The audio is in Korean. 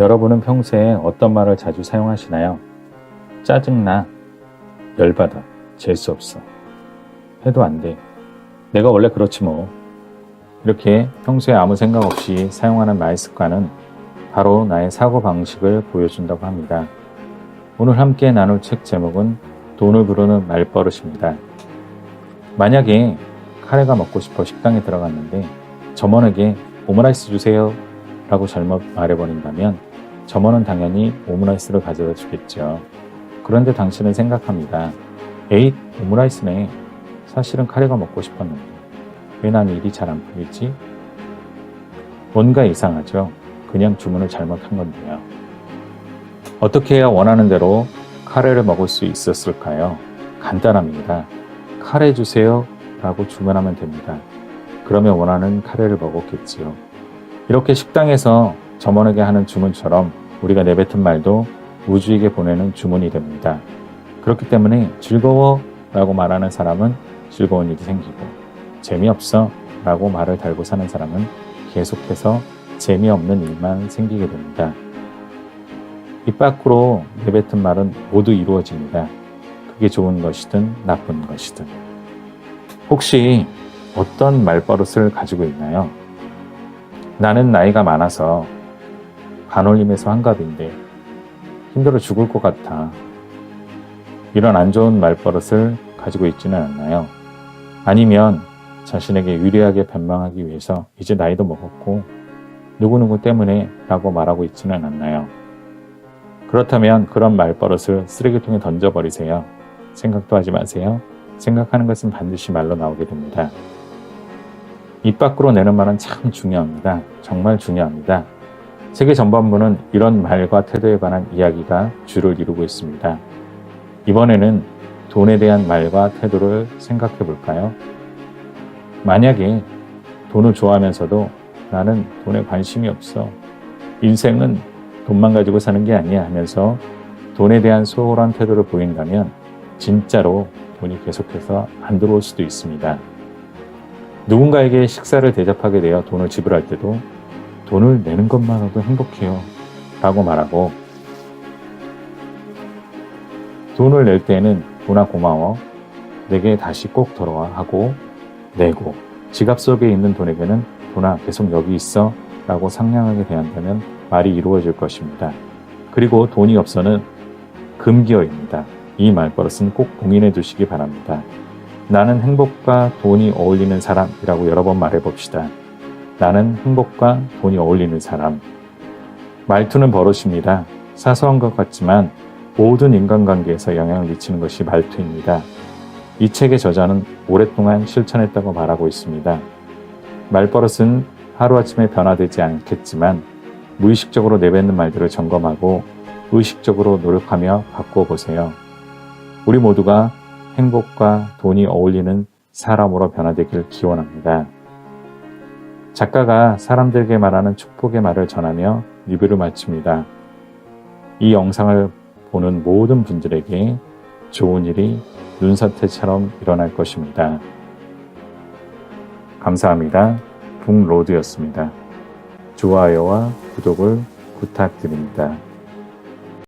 여러분은 평소에 어떤 말을 자주 사용하시나요? 짜증나, 열받아, 재수 없어, 해도 안 돼. 내가 원래 그렇지 뭐. 이렇게 평소에 아무 생각 없이 사용하는 말 습관은 바로 나의 사고 방식을 보여준다고 합니다. 오늘 함께 나눌 책 제목은 돈을 부르는 말버릇입니다. 만약에 카레가 먹고 싶어 식당에 들어갔는데 점원에게 오므라이스 주세요 라고 잘못 말해버린다면 점원은 당연히 오므라이스를 가져다 주겠죠. 그런데 당신은 생각합니다. 에잇, 오므라이스네. 사실은 카레가 먹고 싶었는데 왜 난 일이 잘 안 풀리지? 뭔가 이상하죠. 그냥 주문을 잘못한 건데요. 어떻게 해야 원하는 대로 카레를 먹을 수 있었을까요? 간단합니다. 카레 주세요 라고 주문하면 됩니다. 그러면 원하는 카레를 먹었겠지요. 이렇게 식당에서 점원에게 하는 주문처럼 우리가 내뱉은 말도 우주에게 보내는 주문이 됩니다. 그렇기 때문에 즐거워 라고 말하는 사람은 즐거운 일이 생기고 재미없어 라고 말을 달고 사는 사람은 계속해서 재미없는 일만 생기게 됩니다. 입 밖으로 내뱉은 말은 모두 이루어집니다. 그게 좋은 것이든 나쁜 것이든. 혹시 어떤 말버릇을 가지고 있나요? 나는 나이가 많아서 반올림에서 한갑인데 힘들어 죽을 것 같아. 이런 안 좋은 말버릇을 가지고 있지는 않나요? 아니면 자신에게 유리하게 변명하기 위해서 이제 나이도 먹었고 누구누구 때문에 라고 말하고 있지는 않나요? 그렇다면 그런 말버릇을 쓰레기통에 던져버리세요. 생각도 하지 마세요. 생각하는 것은 반드시 말로 나오게 됩니다. 입 밖으로 내는 말은 참 중요합니다. 정말 중요합니다. 세계 전반부는 이런 말과 태도에 관한 이야기가 주를 이루고 있습니다. 이번에는 돈에 대한 말과 태도를 생각해 볼까요? 만약에 돈을 좋아하면서도 나는 돈에 관심이 없어. 인생은 돈만 가지고 사는 게 아니야 하면서 돈에 대한 소홀한 태도를 보인다면 진짜로 돈이 계속해서 안 들어올 수도 있습니다. 누군가에게 식사를 대접하게 되어 돈을 지불할 때도 돈을 내는 것만으로도 행복해요. 라고 말하고 돈을 낼 때는 돈아 고마워. 내게 다시 꼭 돌아와 하고 내고 지갑 속에 있는 돈에게는 돈아 계속 여기 있어 라고 상냥하게 대한다면 말이 이루어질 것입니다. 그리고 돈이 없어는 금기어입니다. 이 말버릇은 꼭 봉인해 두시기 바랍니다. 나는 행복과 돈이 어울리는 사람이라고 여러 번 말해 봅시다. 나는 행복과 돈이 어울리는 사람. 말투는 버릇입니다. 사소한 것 같지만 모든 인간관계에서 영향을 미치는 것이 말투입니다. 이 책의 저자는 오랫동안 실천했다고 말하고 있습니다. 말버릇은 하루아침에 변화되지 않겠지만 무의식적으로 내뱉는 말들을 점검하고 의식적으로 노력하며 바꾸어 보세요. 우리 모두가 행복과 돈이 어울리는 사람으로 변화되길 기원합니다. 작가가 사람들에게 말하는 축복의 말을 전하며 리뷰를 마칩니다. 이 영상을 보는 모든 분들에게 좋은 일이 눈사태처럼 일어날 것입니다. 감사합니다. 북로드였습니다. 좋아요와 구독을 부탁드립니다.